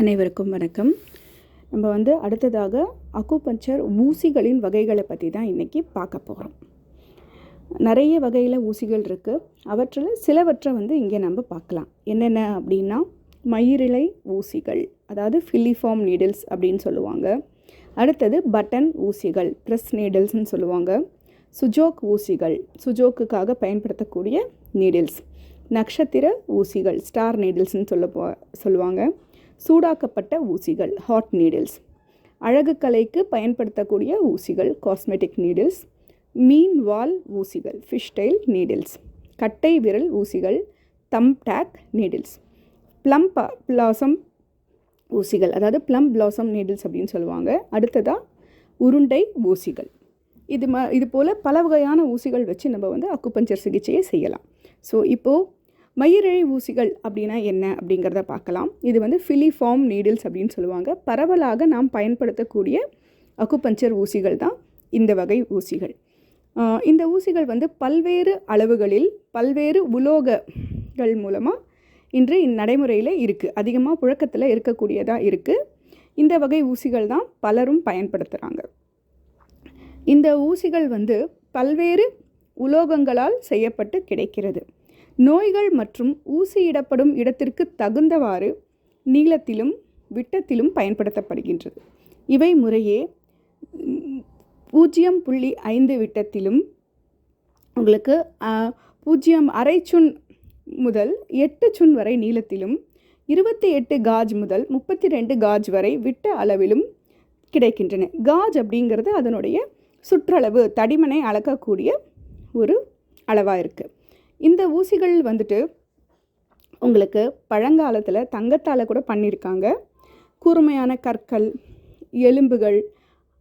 அனைவருக்கும் வணக்கம். நம்ம வந்து அடுத்ததாக அக்குபஞ்சர் ஊசிகளின் வகைகளை பற்றி தான் இன்றைக்கி பார்க்க போகிறோம் நிறைய வகையில் ஊசிகள் இருக்குது அவற்றில் சிலவற்றை வந்து இங்கே நம்ம பார்க்கலாம். என்னென்ன அப்படின்னா மயிரிழை ஊசிகள் அதாவது ஃபில்லிஃபார்ம் நீடில்ஸ் அப்படின்னு சொல்லுவாங்க. அடுத்தது பட்டன் ஊசிகள் ப்ரெஸ் நீடில்ஸ்னு சொல்லுவாங்க. சுஜோக் ஊசிகள் சுஜோக்குக்காக பயன்படுத்தக்கூடிய நீடில்ஸ் நட்சத்திர ஊசிகள் ஸ்டார் நீடில்ஸ்னு சொல்ல போ சொல்லுவாங்க. சூடாக்கப்பட்ட ஊசிகள் ஹாட் நீடில்ஸ் அழகு கலைக்கு பயன்படுத்தக்கூடிய ஊசிகள் காஸ்மெட்டிக் நீடில்ஸ் மீன் வால் ஊசிகள் ஃபிஷ் டைல் நீடில்ஸ் கட்டை விரல் ஊசிகள் thumb tack needles plum blossom ஊசிகள் அதாவது ப்ளம் பிளாசம் நீடில்ஸ் அப்படின்னு சொல்லுவாங்க. அடுத்ததாக உருண்டை ஊசிகள். இது ம இது போல் பல வகையான ஊசிகள் வச்சு நம்ம வந்து அக்குப்பஞ்சர் சிகிச்சையை செய்யலாம். ஸோ இப்போது மயிரிழை ஊசிகள் அப்படின்னா என்ன அப்படிங்கிறத பார்க்கலாம். இது வந்து ஃபிலிஃபார்ம் நீடில்ஸ் அப்படின்னு சொல்லுவாங்க. பரவலாக நாம் பயன்படுத்தக்கூடிய அக்குபஞ்சர் ஊசிகள் தான் இந்த வகை ஊசிகள். இந்த ஊசிகள் வந்து பல்வேறு அளவுகளில் பல்வேறு உலோகங்கள் மூலமாக இன்று இந்நடைமுறையில் இருக்குது அதிகமாக புழக்கத்தில் இருக்கக்கூடியதாக இருக்குது இந்த வகை ஊசிகள் தான் பலரும் பயன்படுத்துகிறாங்க இந்த ஊசிகள் வந்து பல்வேறு உலோகங்களால் செய்யப்பட்டு கிடைக்கிறது. நோய்கள் மற்றும் ஊசியிடப்படும் இடத்திற்கு தகுந்தவாறு நீளத்திலும் விட்டத்திலும் பயன்படுத்தப்படுகின்றது. இவை முறையே பூஜ்ஜியம் புள்ளி ஐந்து விட்டத்திலும் உங்களுக்கு பூஜ்ஜியம் அரை சுன் முதல் எட்டு சுன் வரை நீளத்திலும் இருபத்தி எட்டு காஜ் முதல் முப்பத்தி ரெண்டு காஜ் வரை விட்ட அளவிலும் கிடைக்கின்றன. காஜ் அப்படிங்கிறது அதனுடைய சுற்றளவு தடிமனை அளக்கக்கூடிய ஒரு அளவாக இருக்குது இந்த ஊசிகள் வந்துட்டு உங்களுக்கு பழங்காலத்தில் தங்கத்தால் கூட பண்ணியிருக்காங்க கூர்மையான கற்கள் எலும்புகள்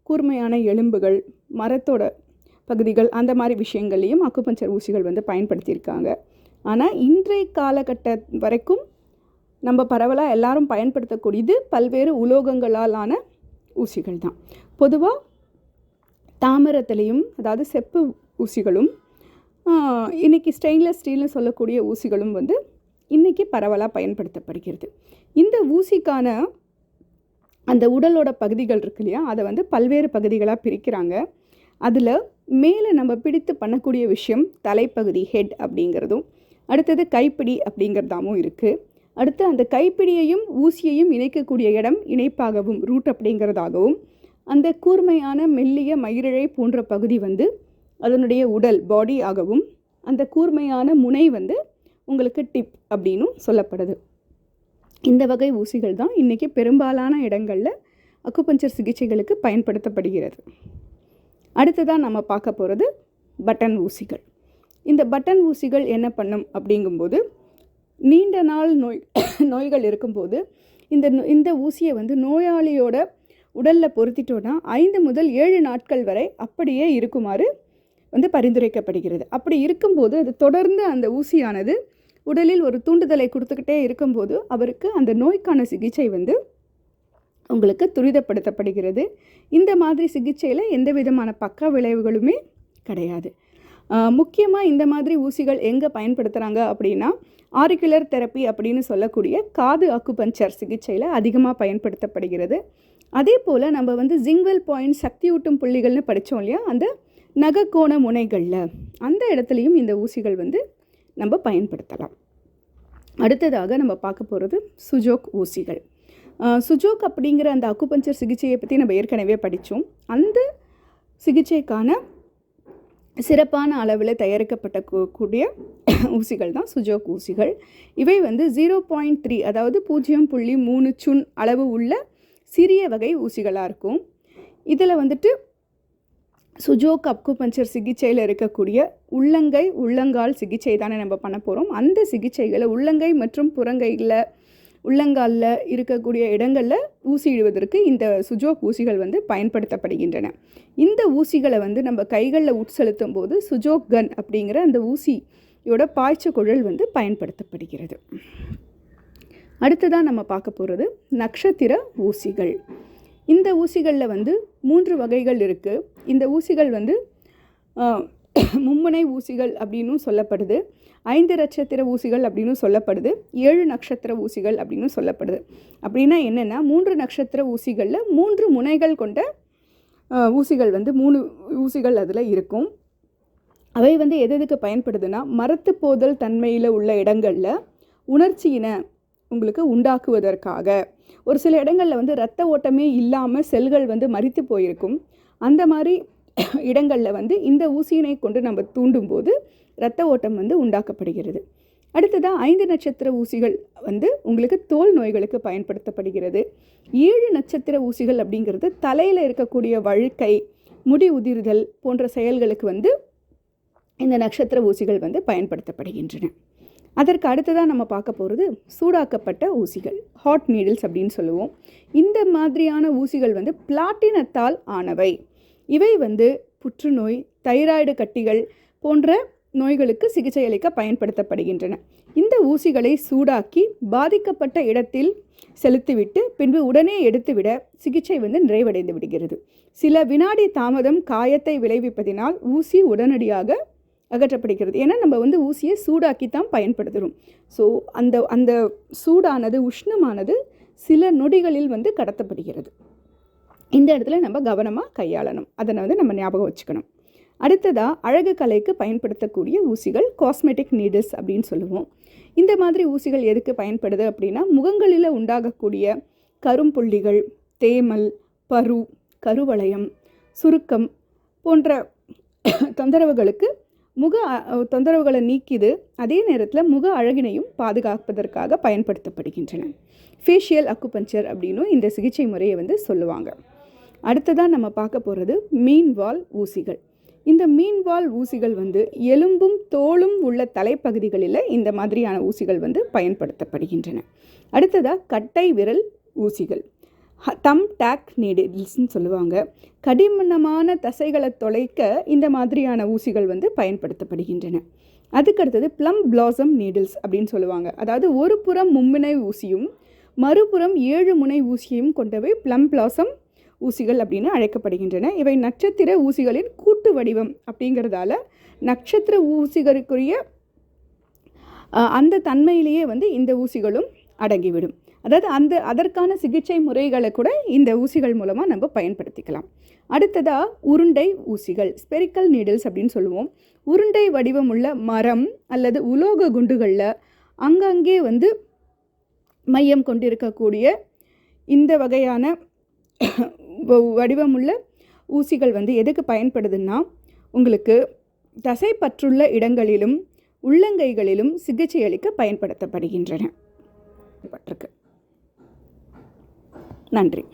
கூர்மையான எலும்புகள் மரத்தோட பகுதிகள் அந்த மாதிரி விஷயங்கள்லையும் அக்குபஞ்சர் ஊசிகள் வந்து பயன்படுத்தியிருக்காங்க. ஆனால் இன்றைய காலகட்ட வரைக்கும் நம்ம பரவலாக எல்லாரும் பயன்படுத்தக்கூடியது பல்வேறு உலோகங்களாலான ஊசிகள் தான். பொதுவாக தாமரத்துலேயும் அதாவது செப்பு ஊசிகளும் இன்றைக்கி இன்னைக்கு ஸ்டெயின்லெஸ் ஸ்டீல்னு சொல்லக்கூடிய ஊசிகளும் வந்து இன்றைக்கி பரவலாக பயன்படுத்தப்படுகிறது. இந்த ஊசிக்கான அந்த உடலோட பகுதிகள் இருக்கு இல்லையா அதை வந்து பல்வேறு பகுதிகளாக பிரிக்கிறாங்க. அதில் மேலே நம்ம பிடித்து பண்ணக்கூடிய விஷயம் தலைப்பகுதி ஹெட் அப்படிங்கிறதும் அடுத்தது கைப்பிடி அப்படிங்கிறதாவும் இருக்குது அடுத்து அந்த கைப்பிடியையும் ஊசியையும் இணைக்கக்கூடிய இடம் இணைப்பாகவும் ரூட் அப்படிங்கிறதாகவும் அந்த கூர்மையான மெல்லிய மயிரிழை போன்ற பகுதி வந்து அதனுடைய உடல் பாடி ஆகவும் அந்த கூர்மையான முனை வந்து உங்களுக்கு டிப் அப்படின்னும் சொல்லப்படுது. இந்த வகை ஊசிகள் தான் இன்றைக்கி பெரும்பாலான இடங்களில் அக்குபஞ்சர் சிகிச்சைகளுக்கு பயன்படுத்தப்படுகிறது. அடுத்ததான் நம்ம பார்க்க போகிறது பட்டன் ஊசிகள். இந்த பட்டன் ஊசிகள் என்ன பண்ணும் அப்படிங்கும்போது நீண்ட நாள் நோய் நோய்கள் இருக்கும்போது இந்த நோ- இந்த ஊசியை வந்து நோயாளியோட உடலில் பொருத்திட்டோன்னா ஐந்து முதல் ஏழு நாட்கள் வரை அப்படியே இருக்குமாறு வந்து பரிந்துரைக்கப்படுகிறது. அப்படி இருக்கும்போது அது தொடர்ந்து அந்த ஊசியானது உடலில் ஒரு தூண்டுதலை கொடுத்துக்கிட்டே இருக்கும்போது அவருக்கு அந்த நோய்க்கான சிகிச்சை வந்து உங்களுக்கு துரிதப்படுத்தப்படுகிறது. இந்த மாதிரி சிகிச்சையில் எந்த விதமான பக்க விளைவுகளுமே கிடையாது. முக்கியமாக இந்த மாதிரி ஊசிகள் எங்கே பயன்படுத்துகிறாங்க அப்படின்னா ஆரிகுலர் தெரப்பி அப்படின்னு சொல்லக்கூடிய காது அக்குபஞ்சர் சிகிச்சையில் அதிகமாக பயன்படுத்தப்படுகிறது. அதே போல் நம்ம வந்து ஜிங்வெல் பாயிண்ட் சக்தியூட்டும் புள்ளிகள்னு படித்தோம் இல்லையா? அந்த நகக்கோண முனைகளில் அந்த இடத்துலையும் இந்த ஊசிகள் வந்து நம்ம பயன்படுத்தலாம். அடுத்ததாக நம்ம பார்க்க போகிறது சுஜோக் ஊசிகள். சுஜோக் அப்படிங்கிற அந்த அக்குபஞ்சர் சிகிச்சையை பற்றி நம்ம ஏற்கனவே படித்தோம் அந்த சிகிச்சைக்கான சிறப்பான அளவில் தயாரிக்கப்பட்ட கூடிய ஊசிகள் தான் சுஜோக் ஊசிகள். இவை வந்து ஜீரோ பாயிண்ட் த்ரீ அதாவது பூஜ்ஜியம் புள்ளி மூணு சுன் அளவு உள்ள சிறிய வகை ஊசிகளாக இருக்கும். இதில் வந்துட்டு சுஜோக் அக்குபஞ்சர் சிகிச்சையில் இருக்கக்கூடிய உள்ளங்கை உள்ளங்கால் சிகிச்சை தானே நம்ம பண்ண போகிறோம் அந்த சிகிச்சைகளை உள்ளங்கை மற்றும் புறங்கையில் உள்ளங்காலில் இருக்கக்கூடிய இடங்களில் ஊசி இடுவதற்கு இந்த சுஜோக் ஊசிகள் வந்து பயன்படுத்தப்படுகின்றன. இந்த ஊசிகளை வந்து நம்ம கைகளில் உட்செலுத்தும் போது சுஜோக் கன் அப்படிங்கிற அந்த ஊசியோட பாய்ச்ச குழல் வந்து பயன்படுத்தப்படுகிறது. அடுத்ததாக நம்ம பார்க்க போகிறது நட்சத்திர ஊசிகள். இந்த ஊசிகளில் வந்து மூன்று வகைகள் இருக்குது இந்த ஊசிகள் வந்து மும்முனை ஊசிகள் அப்படின்னும் சொல்லப்படுது. ஐந்து நட்சத்திர ஊசிகள் அப்படின்னு சொல்லப்படுது. ஏழு நட்சத்திர ஊசிகள் அப்படின்னு சொல்லப்படுது. அப்படின்னா என்னென்னா மூன்று நட்சத்திர ஊசிகளில் மூன்று முனைகள் கொண்ட ஊசிகள் வந்து மூணு ஊசிகள் அதில் இருக்கும். அவை வந்து எது எதுக்கு பயன்படுதுன்னா மரத்து போதல் தன்மையில் உள்ள இடங்களில் உணர்ச்சியினை உங்களுக்கு உண்டாக்குவதற்காக. ஒரு சில இடங்களில் வந்து ரத்த ஓட்டமே இல்லாமல் செல்கள் வந்து மறித்து போயிருக்கும். அந்த மாதிரி இடங்களில் வந்து இந்த ஊசியினை கொண்டு நம்ம தூண்டும்போது இரத்த ஓட்டம் வந்து உண்டாக்கப்படுகிறது. அடுத்ததாக ஐந்து நட்சத்திர ஊசிகள் வந்து உங்களுக்கு தோல் நோய்களுக்கு பயன்படுத்தப்படுகிறது. ஏழு நட்சத்திர ஊசிகள் அப்படிங்கிறது தலையில் இருக்கக்கூடிய வழுக்கை முடி உதிர்தல் போன்ற செயல்களுக்கு வந்து இந்த நட்சத்திர ஊசிகள் வந்து பயன்படுத்தப்படுகின்றன. அதற்கு அடுத்ததாக நம்ம பார்க்க போகிறது சூடாக்கப்பட்ட ஊசிகள் ஹாட் நீடில்ஸ் அப்படின்னு சொல்லுவோம். இந்த மாதிரியான ஊசிகள் வந்து பிளாட்டினத்தால் ஆனவை. இவை வந்து புற்றுநோய் தைராய்டு கட்டிகள் போன்ற நோய்களுக்கு சிகிச்சை அளிக்க பயன்படுத்தப்படுகின்றன. இந்த ஊசிகளை சூடாக்கி பாதிக்கப்பட்ட இடத்தில் செலுத்திவிட்டு பின்பு உடனே எடுத்துவிட சிகிச்சை வந்து நிறைவடைந்து விடுகிறது. சில வினாடி தாமதம் காயத்தை விளைவிப்பதினால் ஊசி உடனடியாக அகற்றப்படுகிறது. ஏன்னா நம்ம வந்து ஊசியை சூடாக்கி தான் பயன்படுத்துகிறோம் ஸோ அந்த அந்த சூடானது உஷ்ணமானது சில நொடிகளில் வந்து கடத்தப்படுகிறது. இந்த இடத்துல நம்ம கவனமாக கையாளணும். அதை வந்து நம்ம ஞாபகம் வச்சுக்கணும். அடுத்ததாக அழகு கலைக்கு பயன்படுத்தக்கூடிய ஊசிகள் காஸ்மெட்டிக் நீடில்ஸ் அப்படின்னு சொல்லுவோம். இந்த மாதிரி ஊசிகள் எதுக்கு பயன்படுது அப்படின்னா முகங்களில் உண்டாகக்கூடிய கரும்புள்ளிகள் தேமல் பரு கருவளையம் சுருக்கம் போன்ற தொந்தரவுகளுக்கு முக தொந்தரவுகளை நீக்கிது. அதே நேரத்தில் முக அழகினையும் பாதுகாப்பதற்காக பயன்படுத்தப்படுகின்றன. ஃபேஷியல் அக்குபஞ்சர் அப்படின்னும் இந்த சிகிச்சை முறையை வந்து சொல்லுவாங்க. அடுத்ததாக நம்ம பார்க்க போகிறது மீன்வால் ஊசிகள். இந்த மீன்வால் ஊசிகள் வந்து எலும்பும் தோலும் உள்ள தலைப்பகுதிகளில் இந்த மாதிரியான ஊசிகள் வந்து பயன்படுத்தப்படுகின்றன. அடுத்ததாக கட்டை விரல் ஊசிகள். தம் டேக் நீடில்ஸ்ன்னு சொல்லுவாங்க. கடிமனமான தசைகளை தொலைக்க இந்த மாதிரியான ஊசிகள் வந்து பயன்படுத்தப்படுகின்றன. அதுக்கடுத்தது ப்ளம் பிளாசம் நீடில்ஸ் அப்படின்னு சொல்லுவாங்க. அதாவது ஒரு புறம் மும்முனை ஊசியும் மறுபுறம் ஏழு முனை ஊசியையும் கொண்டவை ப்ளம் பிளாசம் ஊசிகள் அப்படின்னு அழைக்கப்படுகின்றன. இவை நட்சத்திர ஊசிகளின் கூட்டு வடிவம் அப்படிங்கிறதால நட்சத்திர ஊசிகளுக்குரிய அந்த தன்மையிலேயே வந்து இந்த ஊசிகளும் அடங்கிவிடும். அதாவது அந்த அதற்கான சிகிச்சை முறைகளை கூட இந்த ஊசிகள் மூலமாக நம்ம பயன்படுத்திக்கலாம். அடுத்ததாக உருண்டை ஊசிகள் ஸ்பெரிக்கல் நீடில்ஸ் அப்படின்னு சொல்லுவோம். உருண்டை வடிவமுள்ள மரம் அல்லது உலோக குண்டுகளில் அங்கங்கே வந்து மையம் கொண்டிருக்கக்கூடிய இந்த வகையான வ- வடிவமுள்ள ஊசிகள் வந்து எதுக்கு பயன்படுதுன்னா உங்களுக்கு தசைப்பற்றுள்ள இடங்களிலும் உள்ளங்கைகளிலும் சிகிச்சை அளிக்க பயன்படுத்தப்படுகின்றன. பட்டிருக்கு. நன்றி